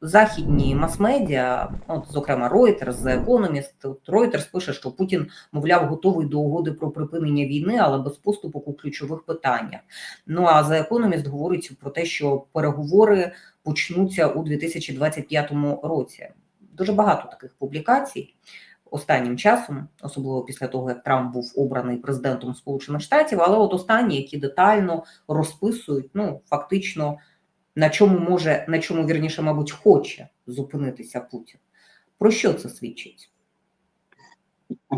західні мас-медіа, от, зокрема Reuters, The Economist, от Reuters пише, що Путін, мовляв, готовий до угоди про припинення війни, але без поступок у ключових питаннях. Ну а The Economist говорить про те, що переговори почнуться у 2025 році. Дуже багато таких публікацій останнім часом, особливо після того, як Трамп був обраний президентом Сполучених Штатів, але от останні, які детально розписують, ну фактично, на чому може, на чому вірніше, мабуть, хоче зупинитися Путін. Про що це свідчить?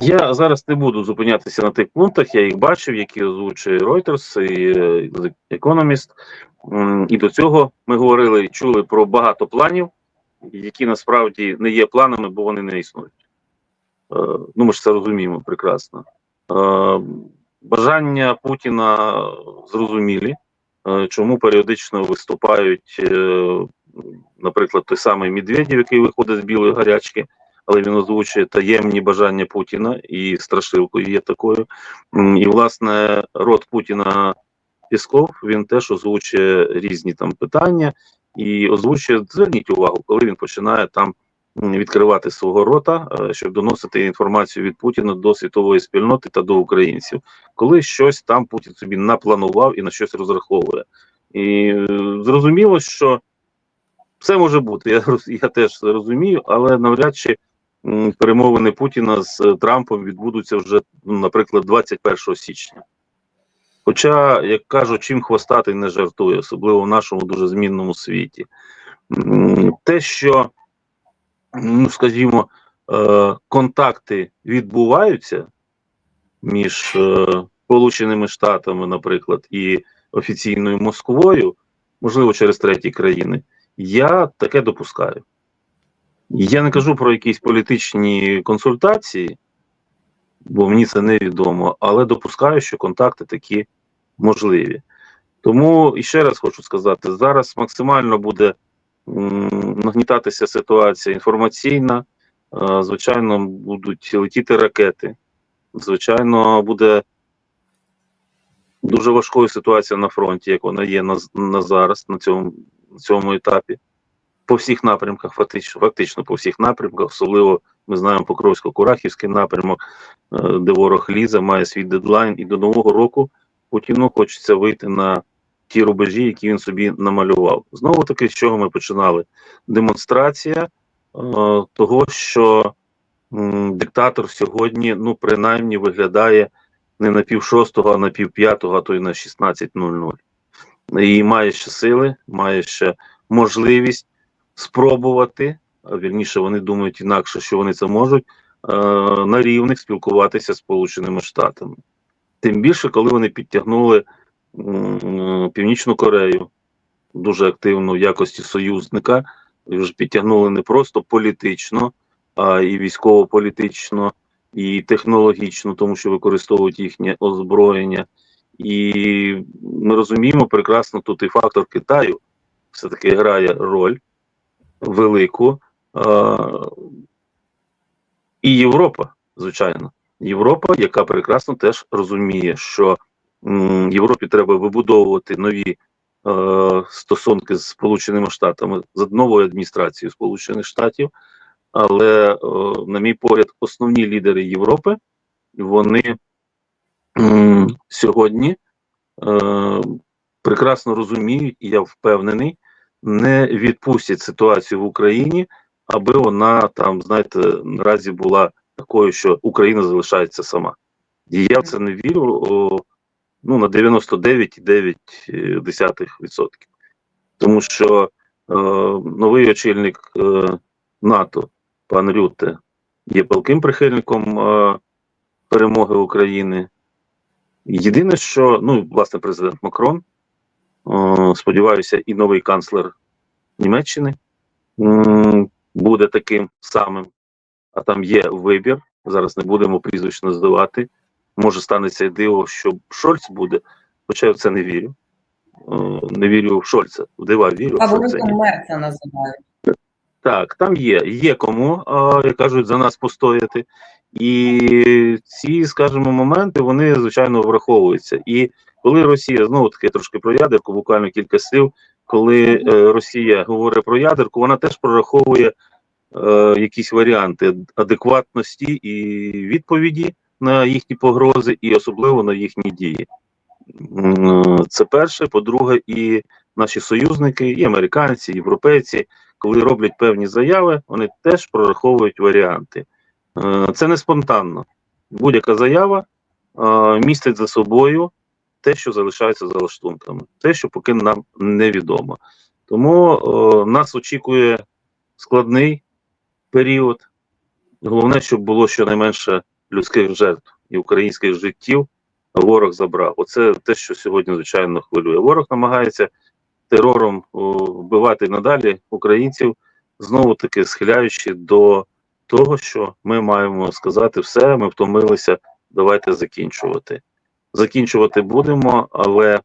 Я зараз не буду зупинятися на тих пунктах, я їх бачив, які озвучує Reuters і е, Economist. І до цього ми говорили і чули про багато планів, які насправді не є планами, бо вони не існують. Е, Ну, ми ж це розуміємо прекрасно. Е, Бажання Путіна зрозумілі, чому періодично виступають, е, наприклад, той самий Медведєв, який виходить з білої гарячки але він озвучує таємні бажання Путіна і страшилкою є такою. І, власне, рот Путіна Пісков він теж озвучує різні там питання і озвучує, зверніть увагу, коли він починає там відкривати свого рота, е, щоб доносити інформацію від Путіна до світової спільноти та до українців, коли щось там Путін собі напланував і на щось розраховує. І е, зрозуміло, що все може бути. Я, я теж розумію, але навряд чи перемовини Путіна з е, Трампом відбудуться вже, ну, наприклад, 21 січня. Хоча, як кажуть, чим хвостатий не жартує, особливо в нашому дуже змінному світі. Те, що, ну скажімо, е, контакти відбуваються між е, Сполученими Штатами, наприклад, і офіційною Москвою, можливо, через треті країни, я таке допускаю. Я не кажу про якісь політичні консультації, бо мені це невідомо, але допускаю, що контакти такі можливі. Тому і ще раз хочу сказати: зараз максимально буде нагнітатися ситуація інформаційна. Е, звичайно, будуть летіти ракети. Звичайно, буде дуже важкою ситуація на фронті, як вона є на, на зараз, на цьому, на цьому етапі по всіх напрямках, фактично, фактично по всіх напрямках, особливо ми знаємо Покровсько-Курахівський напрямок, е, де ворог лізе, має свій дедлайн, і до нового року Путіну хочеться вийти на ті рубежі, які він собі намалював. Знову таки, з чого ми починали? Демонстрація е, того, що м, диктатор сьогодні, ну, принаймні, виглядає не на пів шостого, а на пів п'ятого, а то й на 16.00. І має ще сили, має ще можливість спробувати, а вірніше вони думають інакше, що вони це можуть, е, на рівних спілкуватися з Сполученими Штатами. Тим більше, коли вони підтягнули Північну Корею дуже активно в якості союзника, вже підтягнули не просто політично, а і військово-політично, і технологічно, тому що використовують їхнє озброєння. І ми розуміємо прекрасно тут і фактор Китаю все-таки грає роль велику. І Європа, звичайно. Європа, яка прекрасно теж розуміє, що Європі треба вибудовувати нові е, стосунки з Сполученими Штатами з новою адміністрацією Сполучених Штатів. Але, е, на мій погляд, основні лідери Європи вони м, сьогодні е, прекрасно розуміють, і я впевнений, не відпустять ситуацію в Україні, аби вона там, знаєте, наразі була такою, що Україна залишається сама. І я в це не вірю о, ну, на 99,9%. Тому що е, новий очільник е, НАТО, пан Рюте, є палким прихильником е, перемоги України. Єдине, що ну, власне, президент Макрон, е, сподіваюся, і новий канцлер Німеччини м, буде таким самим. А там є вибір. Зараз не будемо прізвищ називати. Може станеться і диво, що Шольц буде, хоча я в це не вірю. Е, Не вірю в Шольца. В дива вірю. в Шольца Фаворитом. Мерца називають. Так, там є. Є кому, як кажуть, за нас постояти. І ці, скажімо, моменти, вони, звичайно, враховуються. І коли Росія, знову таки, трошки про ядерку, буквально кілька слів, коли е, Росія говорить про ядерку, вона теж прораховує е, якісь варіанти адекватності і відповіді на їхні погрози, і особливо на їхні дії. Це перше. По-друге, і наші союзники, і американці, і європейці, коли роблять певні заяви, вони теж прораховують варіанти. Е, Це не спонтанно. Будь-яка заява е, містить за собою те, що залишається за лаштунками, те, що поки нам невідомо. Тому е, нас очікує складний період. Головне, щоб було щонайменше людських жертв і українських життів ворог забрав. Оце те, що сьогодні, звичайно, хвилює. Ворог намагається терором вбивати надалі українців, знову таки схиляючи до того, що ми маємо сказати все, ми втомилися, давайте закінчувати. Закінчувати будемо, але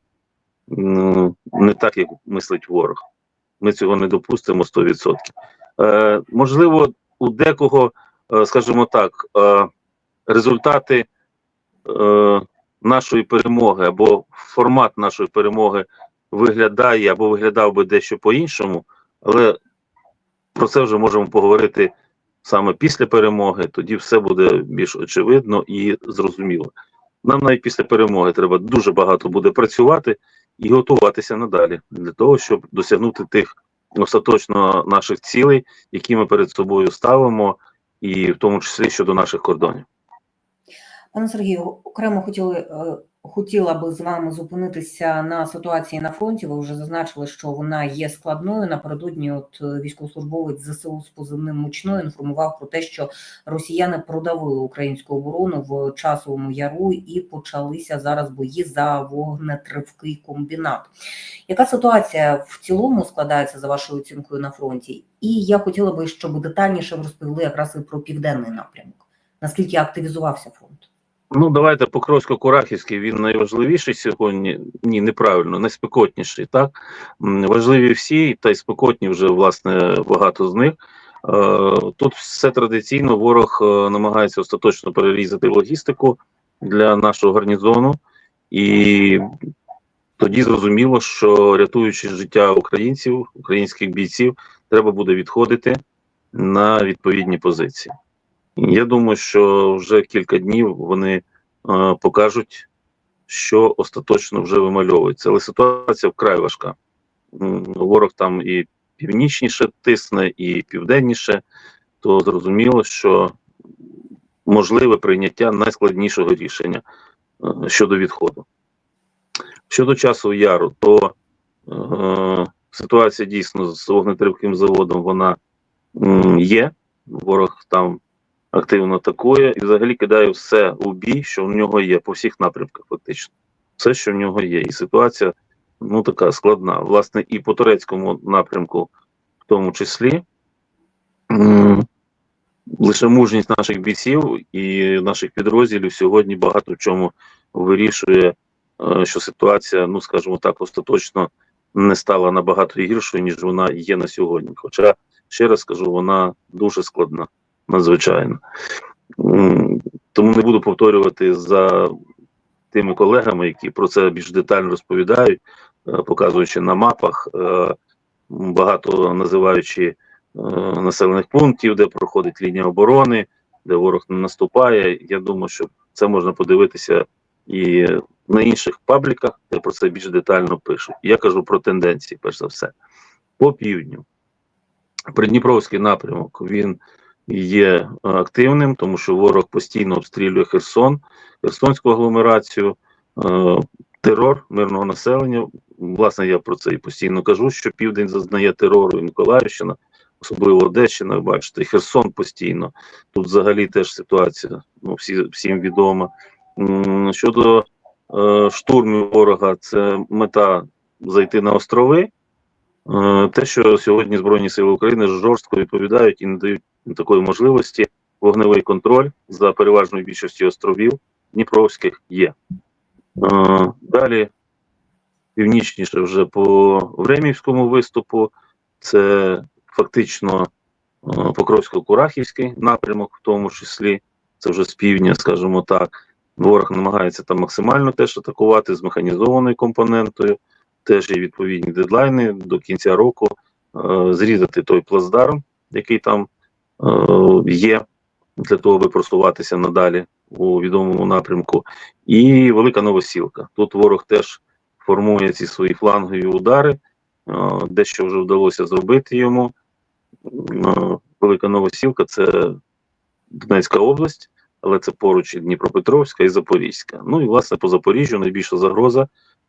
не так, як мислить ворог. Ми цього не допустимо 100%. Е, можливо, у декого, е, скажімо так, е, результати е, нашої перемоги або формат нашої перемоги виглядає або виглядав би дещо по-іншому, але про це вже можемо поговорити саме після перемоги. Тоді все буде більш очевидно і зрозуміло. Нам навіть після перемоги треба дуже багато буде працювати і готуватися надалі для того, щоб досягнути тих остаточно наших цілей, які ми перед собою ставимо, і в тому числі щодо наших кордонів. Пане Сергію, окремо хотіли, е, хотіла би з вами зупинитися на ситуації на фронті. Ви вже зазначили, що вона є складною. Напередодні, от е, військовослужбовець ЗСУ з позивним мучною інформував про те, що росіяни продавили українську оборону в часовому яру і почалися зараз бої за вогнетривкий комбінат. Яка ситуація в цілому складається за вашою оцінкою на фронті? І я хотіла би, щоб детальніше розповіли якраз і про південний напрямок. Наскільки активізувався фронт? Ну, давайте Покровсько-Курахівський, він найважливіший сьогодні. Ні, неправильно, найспекотніший, так? Важливі всі, та й спекотні вже, власне, багато з них. Е, Тут все традиційно, ворог е, намагається остаточно перерізати логістику для нашого гарнізону, і тоді зрозуміло, що рятуючи життя українців, українських бійців, треба буде відходити на відповідні позиції. Я думаю, що вже кілька днів вони е, покажуть, що остаточно вже вимальовується. Але ситуація вкрай важка. Ворог там і північніше тисне, і південніше, то зрозуміло, що можливе прийняття найскладнішого рішення е, щодо відходу. Щодо часу яру, то е, ситуація дійсно з вогнетривким заводом вона м, є. Ворог там активно атакує і взагалі кидає все у бій, що в нього є по всіх напрямках, фактично. Все, що в нього є. І ситуація ну така складна. Власне, і по турецькому напрямку, в тому числі. Лише мужність наших бійців і наших підрозділів сьогодні багато в чому вирішує, е, що ситуація, ну скажімо так, остаточно не стала набагато гіршою, ніж вона є на сьогодні. Хоча, ще раз скажу, вона дуже складна надзвичайно. Тому не буду повторювати за тими колегами, які про це більш детально розповідають, е, показуючи на мапах, е, багато називаючи е, населених пунктів, де проходить лінія оборони, де ворог не наступає. Я думаю, що це можна подивитися і на інших пабліках, де про це більш детально пишуть. Я кажу про тенденції, перш за все. По півдню. Придніпровський напрямок він є е, активним, тому що ворог постійно обстрілює Херсон, Херсонську агломерацію, е, терор мирного населення. Власне, я про це і постійно кажу, що південь зазнає терору і Миколаївщина, особливо Одещина, бачите, і Херсон постійно. Тут взагалі теж ситуація ну, всі, всім відома. Щодо е, штурмів ворога, це мета зайти на острови. Е, Те, що сьогодні Збройні Сили України жорстко відповідають і не дають такої можливості, вогневий контроль за переважною більшістю островів Дніпровських є. Е, Далі північніше вже по Времівському виступу, це фактично е, Покровсько-Курахівський напрямок, в тому числі, це вже з півдня, скажімо так. Ворог намагається там максимально теж атакувати з механізованою компонентою. теж є відповідні дедлайни до кінця року е, зрізати той плацдарм, який там є, для того, аби просуватися надалі у відомому напрямку. І велика новосілка. Тут ворог теж формує ці свої флангові удари. Е, дещо вже вдалося зробити йому. Е, Велика новосілка це Донецька область, але це поруч і Дніпропетровська і Запорізька. Ну і власне по Запоріжжю найбільша загроза.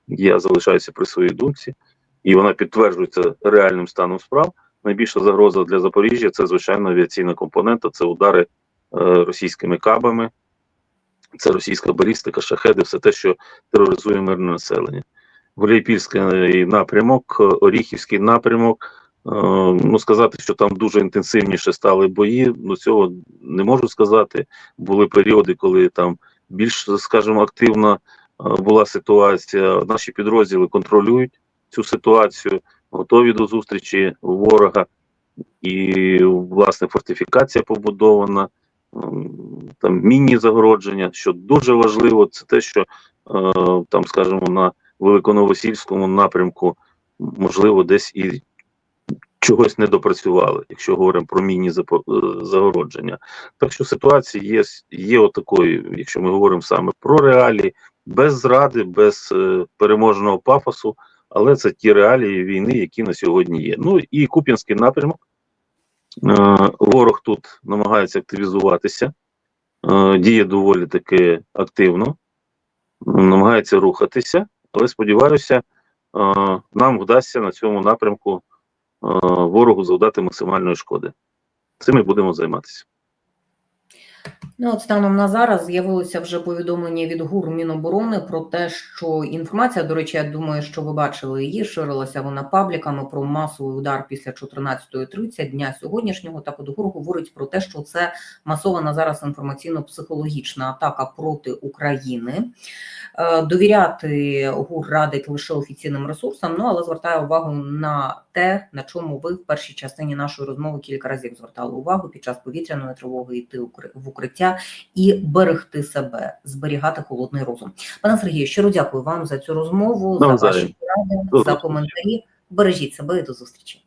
Я залишаюся при своїй думці, і вона підтверджується реальним станом справ. Найбільша загроза для Запоріжжя це звичайно авіаційна компонента, це удари е, російськими кабами, це російська балістика, шахеди, все те, що тероризує мирне населення. Гуляйпільський напрямок, е, Оріхівський напрямок. Е, ну, сказати, що там дуже інтенсивніше стали бої, ну цього не можу сказати. Були періоди, коли там більш, скажімо, активна е, була ситуація. Наші підрозділи контролюють цю ситуацію, готові до зустрічі ворога, і власне фортифікація побудована, там мінні загородження. Що дуже важливо, це те, що е, там, скажімо, на великоновосільському напрямку можливо десь і чогось не допрацювали, якщо говоримо про запо- е. Так що ситуація є, є отакою, якщо ми говоримо саме про реалії, без зради, без е, переможного пафосу, але це ті реалії війни, які на сьогодні є. Ну і Куп'янський напрямок. Е, ворог тут намагається активізуватися, е, діє доволі таки активно, намагається рухатися, але сподіваюся, е, нам вдасться на цьому напрямку ворогу завдати максимальної шкоди. Цим ми будемо займатися. Ну, от станом на зараз з'явилося вже повідомлення від ГУР Міноборони про те, що інформація, до речі, я думаю, що ви бачили її, ширилася вона пабліками про масовий удар після 14.30 дня сьогоднішнього. Так от ГУР говорить про те, що це масована зараз інформаційно-психологічна атака проти України. Е, Довіряти ГУР радить лише офіційним ресурсам, ну але звертаю увагу на те, на чому ви в першій частині нашої розмови кілька разів звертали увагу під час повітряної тривоги йти в укриття і берегти себе, зберігати холодний розум. Пане Сергію, щиро дякую вам за цю розмову, за ваші поради, за коментарі. Бережіть себе і до зустрічі.